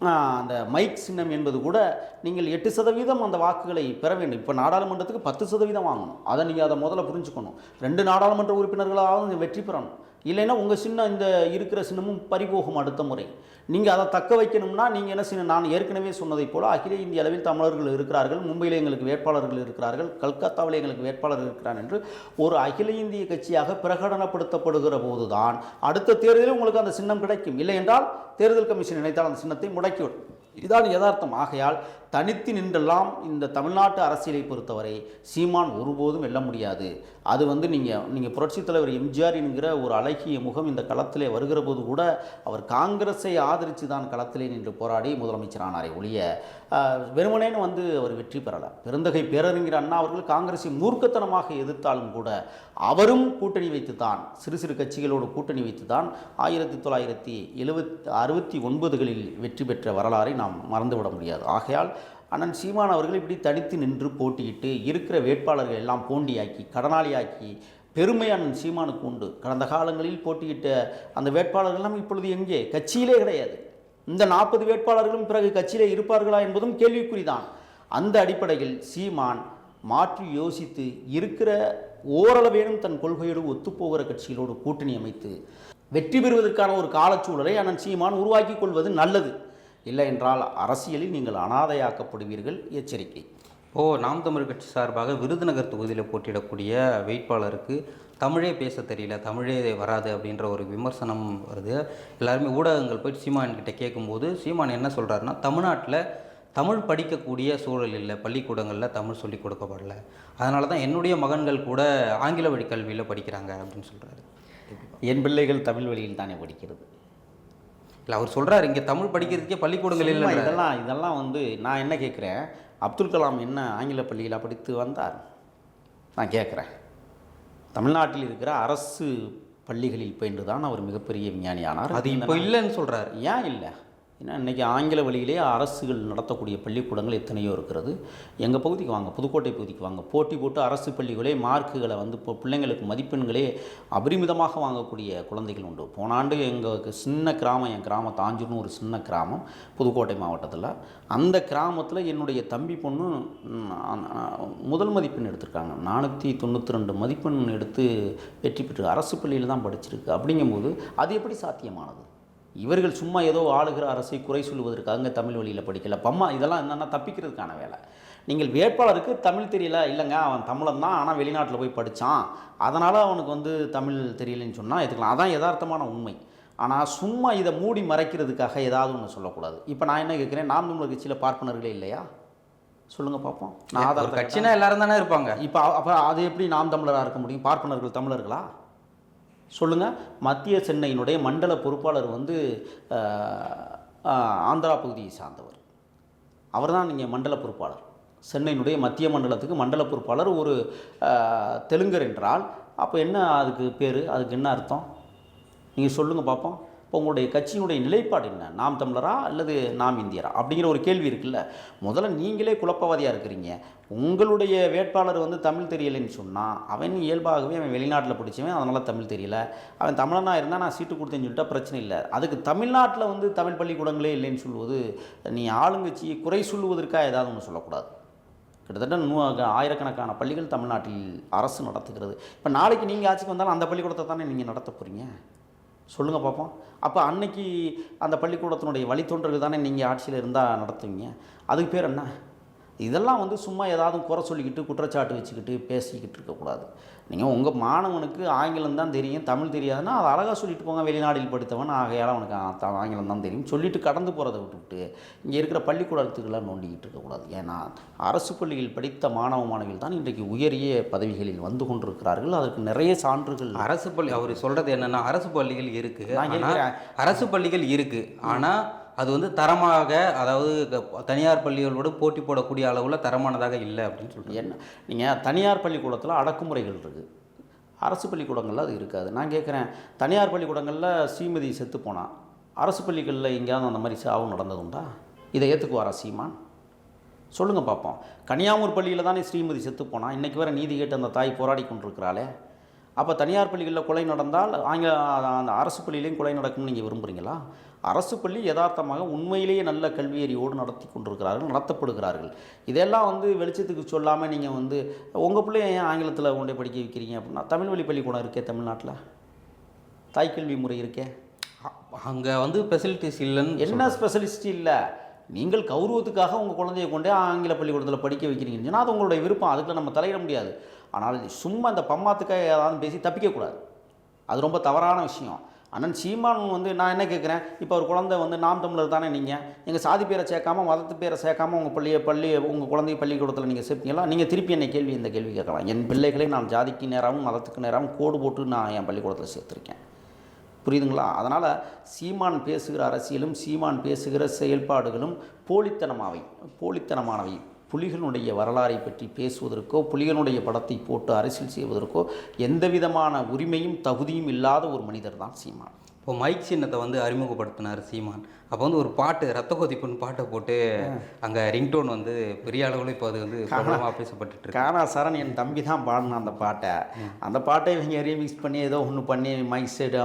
அந்த மைக் சின்னம் என்பது கூட நீங்கள் எட்டு சதவீதம் அந்த வாக்குகளை பெற வேண்டும். இப்போ நாடாளுமன்றத்துக்கு பத்து சதவீதம் வாங்கணும். அதை நீங்கள் அதை முதல்ல புரிஞ்சுக்கணும். ரெண்டு நாடாளுமன்ற உறுப்பினர்களாவது வெற்றி பெறணும். இல்லைன்னா உங்கள் சின்னம் இந்த இருக்கிற சின்னமும் பறிபோகும் அடுத்த முறை. நீங்கள் அதை தக்க வைக்கணும்னா நீங்கள் என்ன செய்யணும்? நான் ஏற்கனவே சொன்னதை போல் அகில இந்திய அளவில் தமிழர்கள் இருக்கிறார்கள் மும்பையில் எங்களுக்கு வேட்பாளர்கள் இருக்கிறார்கள் கல்கத்தாவில் எங்களுக்கு வேட்பாளர் இருக்கிறார் என்று ஒரு அகில இந்திய கட்சியாக பிரகடனப்படுத்தப்படுகிற போதுதான் அடுத்த தேர்தலில் உங்களுக்கு அந்த சின்னம் கிடைக்கும். இல்லை என்றால் தேர்தல் கமிஷன் நினைத்தால் அந்த சின்னத்தை முடக்கிவிடும். இதான் யதார்த்தம். ஆகையால் தனித்து நின்றெல்லாம் இந்த தமிழ்நாட்டு அரசியலை பொறுத்தவரை சீமான் ஒருபோதும் வெல்ல முடியாது. அது வந்து நீங்கள் நீங்கள் புரட்சித் தலைவர் எம்ஜிஆர் என்கிற ஒரு அழகிய முகம் இந்த களத்திலே வருகிற போது கூட அவர் காங்கிரஸை ஆதரித்து தான் களத்திலே நின்று போராடி முதலமைச்சரானாரே ஒழிய வெறுமனேன்னு வந்து அவர் வெற்றி பெறலை. பெருந்தகை பேரறிஞர் அண்ணா அவர்கள் காங்கிரஸை மூர்க்கத்தனமாக எதிர்த்தாலும் கூட அவரும் கூட்டணி வைத்து தான் சிறு சிறு கட்சிகளோடு கூட்டணி வைத்து தான் ஆயிரத்தி தொள்ளாயிரத்தி எழுபத் அறுபத்தி ஒன்பதுகளில் வெற்றி பெற்ற வரலாறை நாம் மறந்துவிட முடியாது. ஆகையால் அண்ணன் சீமான் அவர்கள் இப்படி தனித்து நின்று போட்டியிட்டு இருக்கிற வேட்பாளர்கள் எல்லாம் போண்டியாக்கி கடனாளியாக்கி பெருமை அண்ணன் சீமானுக்கு உண்டு. கடந்த காலங்களில் போட்டியிட்ட அந்த வேட்பாளர்கள்லாம் இப்பொழுது எங்கே? கட்சியிலே கிடையாது. இந்த நாற்பது வேட்பாளர்களும் பிறகு கட்சியிலே இருப்பார்களா என்பதும் கேள்விக்குறிதான். அந்த அடிப்படையில் சீமான் மாற்றி யோசித்து இருக்கிற ஓரளவேனும் தன் கொள்கையோடு ஒத்துப்போகிற கட்சிகளோடு கூட்டணி அமைத்து வெற்றி பெறுவதற்கான ஒரு காலச்சூழலை அண்ணன் சீமான் உருவாக்கி கொள்வது நல்லது. இல்லை என்றால் அரசியலில் நீங்கள் அனாதையாக்கப்படுவீர்கள். எச்சரிக்கை. ஓ நாம் தமிழ் கட்சி சார்பாக விருதுநகர் தொகுதியில் போட்டியிடக்கூடிய வேட்பாளருக்கு தமிழே பேச தெரியல தமிழே வராது அப்படின்ற ஒரு விமர்சனம் வருது. எல்லாருமே ஊடகங்கள் போய் சீமான்கிட்ட கேட்கும்போது சீமான் என்ன சொல்கிறாருன்னா தமிழ்நாட்டில் தமிழ் படிக்கக்கூடிய சூழல் இல்லை பள்ளிக்கூடங்களில் தமிழ் சொல்லிக் கொடுக்கப்படல. அதனால தான் என்னுடைய மகன்கள் கூட ஆங்கில வழி கல்வியில் படிக்கிறாங்க அப்படின்னு சொல்கிறாரு என் பிள்ளைகள் தமிழ் வழியில் தானே படிக்கிறது? இல்லை அவர் சொல்கிறாரு இங்கே தமிழ் படிக்கிறதுக்கே பள்ளிக்கூடங்கள் இல்லை இதெல்லாம் இதெல்லாம் வந்து நான் என்ன கேட்குறேன்? அப்துல் கலாம் என்ன ஆங்கில பள்ளியில் படித்து வந்தார்? நான் கேட்குறேன். தமிழ்நாட்டில் இருக்கிற அரசு பள்ளிகளில் பயின்று தான் அவர் மிகப்பெரிய விஞ்ஞானியானார். அது இப்போ இல்லைன்னு சொல்கிறாரு ஏன் இல்லை? ஏன்னா இன்றைக்கி ஆங்கில வழியிலே அரசுகள் நடத்தக்கூடிய பள்ளிக்கூடங்கள் எத்தனையோ இருக்கிறது. எங்கள் பகுதிக்கு வாங்க புதுக்கோட்டை பகுதிக்கு வாங்க. போட்டி போட்டு அரசு பள்ளிகளே மார்க்குகளை வந்து இப்போ பிள்ளைங்களுக்கு மதிப்பெண்களே அபரிமிதமாக வாங்கக்கூடிய குழந்தைகள் உண்டு. போன ஆண்டு எங்களுக்கு சின்ன கிராமம் என் கிராமம் தாஞ்சூர்னு ஒரு சின்ன கிராமம் புதுக்கோட்டை மாவட்டத்தில். அந்த கிராமத்தில் என்னுடைய தம்பி பொண்ணு முதல் மதிப்பெண் எடுத்திருக்காங்க. நானூற்றி தொண்ணூற்றி ரெண்டு மதிப்பெண் எடுத்து வெற்றி பெற்று அரசு பள்ளியில் தான் படிச்சிருக்கு. அப்படிங்கும்போது அது எப்படி சாத்தியமானது? இவர்கள் சும்மா ஏதோ ஆளுகிற அரசை குறை சொல்லுவதற்காக தமிழ் வழியில் படிக்கல. பம்மா இதெல்லாம் என்னென்னா தப்பிக்கிறதுக்கான வேலை. நீங்கள் வேட்பாளருக்கு தமிழ் தெரியல இல்லைங்க அவன் தமிழன் தான் ஆனால் வெளிநாட்டில் போய் படித்தான் அதனால் அவனுக்கு வந்து தமிழ் தெரியலன்னு சொன்னால் எடுத்துக்கலாம். அதான் யதார்த்தமான உண்மை. ஆனால் சும்மா இதை மூடி மறைக்கிறதுக்காக ஏதாவது ஒன்று சொல்லக்கூடாது. இப்போ நான் என்ன கேட்குறேன்? நாம் தமிழர் கட்சியில் பார்ப்பனர்களே இல்லையா? சொல்லுங்கள் பார்ப்போம் நான் ஆதாரத்தை கட்சினா எல்லாரும் தானே இருப்பாங்க. இப்போ அப்போ அது எப்படி நாம் தமிழராக இருக்க முடியும்? பார்ப்பனர்கள் தமிழர்களா? சொல்லுங்கள் மத்திய சென்னையினுடைய மண்டல பொறுப்பாளர் வந்து ஆந்திரா பகுதியை சார்ந்தவர். அவர் தான் நீங்கள் மண்டல பொறுப்பாளர். சென்னையினுடைய மத்திய மண்டலத்துக்கு மண்டல பொறுப்பாளர் ஒரு தெலுங்கர் என்றால் அப்போ என்ன அதுக்கு பேர்? அதுக்கு என்ன அர்த்தம்? நீங்கள் சொல்லுங்கள் பார்ப்போம் இப்போ உங்களுடைய கட்சியினுடைய நிலைப்பாடு என்ன? நாம் தமிழரா அல்லது நாம் இந்தியரா? அப்படிங்கிற ஒரு கேள்வி இருக்குல்ல. முதல்ல நீங்களே குழப்பவாதியாக இருக்கிறீங்க. உங்களுடைய வேட்பாளர் வந்து தமிழ் தெரியலைன்னு சொன்னால் அவன் இயல்பாகவே அவன் வெளிநாட்டில் பிடிச்சவன் அதனால் தமிழ் தெரியல. அவன் தமிழனாக இருந்தால் நான் சீட்டு கொடுத்தேன்னு சொல்லிட்டா பிரச்சனை இல்லை. அதுக்கு தமிழ்நாட்டில் வந்து தமிழ் பள்ளிக்கூடங்களே இல்லைன்னு சொல்லுவது நீ ஆளுங்கட்சியை குறை சொல்லுவதற்காக ஏதாவது ஒன்று சொல்லக்கூடாது. கிட்டத்தட்ட நூ ஆயிரக்கணக்கான பள்ளிகள் தமிழ்நாட்டில் அரசு நடத்துகிறது. இப்போ நாளைக்கு நீங்கள் ஆட்சிக்கு வந்தாலும் அந்த பள்ளிக்கூடத்தை தானே நீங்கள் நடத்த போகிறீங்க சொல்லுங்கள் பார்ப்போம். அப்போ அன்னைக்கு அந்த பள்ளிக்கூடத்தினுடைய வழித்தோன்றல் தானே நீங்கள் ஆட்சியில் இருந்தால் நடத்துவீங்க. அதுக்கு பேர் என்ன? இதெல்லாம் வந்து சும்மா ஏதாவது குறை சொல்லிக்கிட்டு குற்றச்சாட்டு வச்சுக்கிட்டு பேசிக்கிட்டு இருக்கக்கூடாது. நீங்கள் உங்கள் மாணவனுக்கு ஆங்கிலம் தான் தெரியும் தமிழ் தெரியாதுன்னா அதை அழகாக சொல்லிட்டு போங்க. வெளிநாட்டில் படித்தவன் ஆகையால் அவனுக்கு ஆங்கிலம் தான் தெரியும். சொல்லிட்டு கடந்து போகிறத விட்டுவிட்டு இங்கே இருக்கிற பள்ளிக்கூடத்துக்கெல்லாம் நோண்டிக்கிட்டு இருக்கக்கூடாது. ஏன்னா அரசு பள்ளியில் படித்த மாணவ மாணவிகள் தான் இன்றைக்கு உயரிய பதவிகளில் வந்து கொண்டிருக்கிறார்கள். அதற்கு நிறைய சான்றுகள் அரசு பள்ளி அவர் சொல்றது என்னன்னா அரசு பள்ளிகள் இருக்கு. நான் ஆனா, கேட்கிறேன். அரசு பள்ளிகள் இருக்கு. ஆனா அது வந்து தரமாக அதாவது தனியார் பள்ளிகளோடு போட்டி போடக்கூடிய அளவில் தரமானதாக இல்லை அப்படின்னு சொல்லிட்டு என்ன? நீங்கள் தனியார் பள்ளிக்கூடத்தில் அடக்குமுறைகள் இருக்குது அரசு பள்ளிக்கூடங்களில் அது இருக்காது. நான் கேட்குறேன் தனியார் பள்ளிக்கூடங்களில் ஸ்ரீமதி செத்து போனா அரசு பள்ளிகளில் எங்கேயாவது அந்த மாதிரி சாவு நடந்ததுண்டா? இதை ஏற்றுக்குவாரா சீமான்? சொல்லுங்கள் பார்ப்போம் கன்னியாகுமரி பள்ளியில் தானே ஸ்ரீமதி செத்து போனா இன்றைக்கி வேறு நீதி கேட்டு அந்த தாய் போராடி கொண்டிருக்கிறாளே. அப்போ தனியார் பள்ளிகளில் கொலை நடந்தால் அங்கே அந்த அரசு பள்ளியிலையும் கொலை நடக்கும்னு நீங்கள் விரும்புகிறீங்களா அரசு பள்ளி யதார்த்தமாக உண்மையிலேயே நல்ல கல்வியறிவோடு நடத்தி கொண்டிருக்கிறார்கள் நடத்தப்படுகிறார்கள். இதெல்லாம் வந்து வெளிச்சத்துக்கு சொல்லாமல் நீங்கள் வந்து உங்கள் பிள்ளைய ஏன் ஆங்கிலத்தில் கொண்டே படிக்க வைக்கிறீங்க அப்படின்னா தமிழ் வழி பள்ளிக்கூடம் இருக்கே தமிழ்நாட்டில்? தாய்க்கல்வி முறை இருக்கே. அங்க வந்து ஃபெசிலிட்டிஸ் இல்லைன்னு என்ன ஸ்பெஷலிஸ்ட் இல்லை? நீங்கள் கௌரவத்துக்காக உங்கள் குழந்தைய கொண்டே ஆங்கில பள்ளிக்கூடத்தில் படிக்க வைக்கிறீங்கன்னு சொன்னால் அது உங்களுடைய விருப்பம். அதுக்கு நம்ம தலையிட முடியாது. ஆனால் சும்மா இந்த பம்மாத்துக்காக ஏதாவது பேசி தப்பிக்கக்கூடாது அது ரொம்ப தவறான விஷயம். அண்ணன் சீமான் வந்து நான் என்ன கேட்குறேன்? இப்போ ஒரு குழந்தை வந்து நாம் தமிழர் தானே நீங்கள் எங்கள் சாதி பேரை சேர்க்காம மதத்து பேரை சேர்க்காம உங்கள் பள்ளியை பள்ளி உங்கள் குழந்தைய பள்ளிக்கூடத்தில் நீங்கள் சேர்ப்பீங்களா? நீங்கள் திருப்பி என்னை கேள்வி இந்த கேள்வி கேட்கலாம். என் பிள்ளைகளை நான் ஜாதிக்கு நேராகவும் மதத்துக்கு நேராகவும் கோடு போட்டு நான் என் பள்ளிக்கூடத்தில் சேர்த்துருக்கேன். புரியுதுங்களா? அதனால் சீமான் பேசுகிற அரசியலும் சீமான் பேசுகிற செயல்பாடுகளும் போலித்தனமாவை போலித்தனமானவை. புலிகளுடைய வரலாறை பற்றி பேசுவதற்கோ புலிகளுடைய படத்தை போட்டு அரசியல் செய்வதற்கோ எந்த விதமான உரிமையும் தகுதியும் இல்லாத ஒரு மனிதர் தான் சீமான். இப்போ மைக் சின்னத்தை வந்து அறிமுகப்படுத்தினார் சீமான். அப்போ வந்து ஒரு பாட்டு ரத்த கொதிப்புன்னு பாட்டை போட்டு அங்கே ரிங்டோன் வந்து பெரிய அளவில் இப்போ அது வந்து பிரபலமாக பேசப்பட்டுட்டு இருக்கு. கானா சரண் என் தம்பி தான் பாடினான் அந்த பாட்டை. அந்த பாட்டை இவங்க ரீமிக்ஸ் பண்ணி ஏதோ ஒன்று பண்ணி மைக் சைடு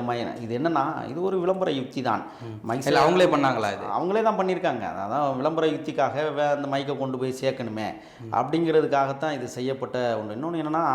இது என்னன்னா இது ஒரு விளம்பர யுக்தி தான். மைக் இல்லை அவங்களே பண்ணாங்களா இது? அவங்களே தான் பண்ணியிருக்காங்க. அதான் விளம்பர யுக்திக்காக அந்த மைக்கை கொண்டு போய் சேர்க்கணுமே. அப்படிங்கிறதுக்காகத்தான் இது செய்யப்பட்ட ஒன்று இன்னொன்று என்னென்னா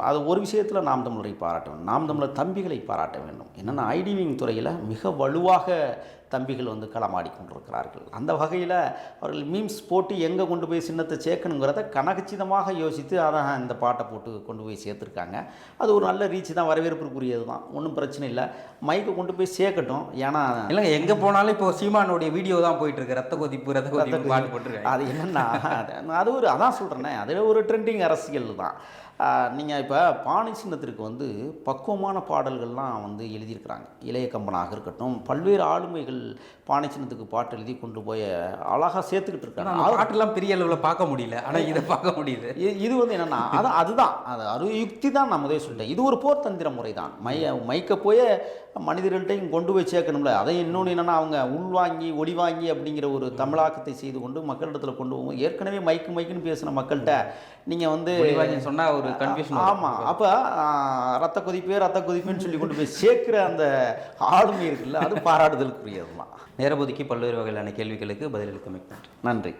அது ஒரு விஷயத்தில் நாம் தமிழரை பாராட்ட வேண்டும். நாம் தமிழர் தம்பிகளை பாராட்ட வேண்டும். என்னென்னா ஐடிவிங் துறையில் மிக வலுவாக தம்பிகள் வந்து களமாடி கொண்டிருக்கிறார்கள். அந்த வகையில் அவர்கள் மீம்ஸ் போட்டு எங்கே கொண்டு போய் சின்னத்தை சேர்க்கணுங்கிறத கனகச்சிதமாக யோசித்து அதான் இந்த பாட்டை போட்டு கொண்டு போய் சேர்த்துருக்காங்க. அது ஒரு நல்ல ரீச் தான் வரவேற்புக்குரியது தான் ஒன்றும் பிரச்சனை இல்லை. மைக்கை கொண்டு போய் சேர்க்கட்டும். ஏன்னா இல்லைங்க எங்கே போனாலும் இப்போ சீமானுடைய வீடியோ தான் போயிட்டு இருக்கு ரத்த கொதிப்பு ரத்த கொதிப்பு. பாட்டு போட்டுருக்காங்க. அது என்னன்னா அது- ஒரு அதான் சொல்கிறேனே அதில் ஒரு ட்ரெண்டிங் அரசியல் தான் நீங்கள் இப்போ பானை சின்னத்திற்கு வந்து பக்குவமான பாடல்கள்லாம் வந்து எழுதியிருக்கிறாங்க. இளைய கம்பனாக இருக்கட்டும் பல்வேறு ஆளுமைகள் பானை சின்னத்துக்கு பாட்டு எழுதி கொண்டு போய் அழகாக சேர்த்துக்கிட்டு இருக்காங்க. பாட்டெல்லாம் பெரிய அளவில் பார்க்க முடியல. ஆனால் இதை பார்க்க முடியுது. இது வந்து என்னன்னா அது அதுதான். அது அது யுக்தி தான் நான் முதல்ல சொல்லிட்டேன். இது ஒரு போர் தந்திர முறை தான். மை மைக்க போய் மனிதர்கள்ட்டையும் கொண்டு போய் சேர்க்கணும்ல. அதை இன்னொன்று என்னன்னா அவங்க உள்வாங்கி ஒளிவாங்கி அப்படிங்கிற ஒரு தமிழாக்கத்தை செய்து கொண்டு மக்களிடத்தில் கொண்டு போகும் ஏற்கனவே மைக்கு மைக்குன்னு பேசின மக்கள்கிட்ட நீங்கள் வந்து ஒளிவாங்கின்னு சொன்னா ஒரு கன்ஃபியூஷன் ஆமாம் அப்போ ரத்த கொதிப்பே ரத்த கொதிப்புன்னு சொல்லி கொண்டு போய் சேர்க்கிற அந்த ஆளுமை இருக்குல்ல அது பாராட்டுதலுக்குரியது தான் நேரபொதுக்கி பல்வேறு வகையிலான கேள்விகளுக்கு பதிலளித்தமைக்கு நன்றி. நன்றி.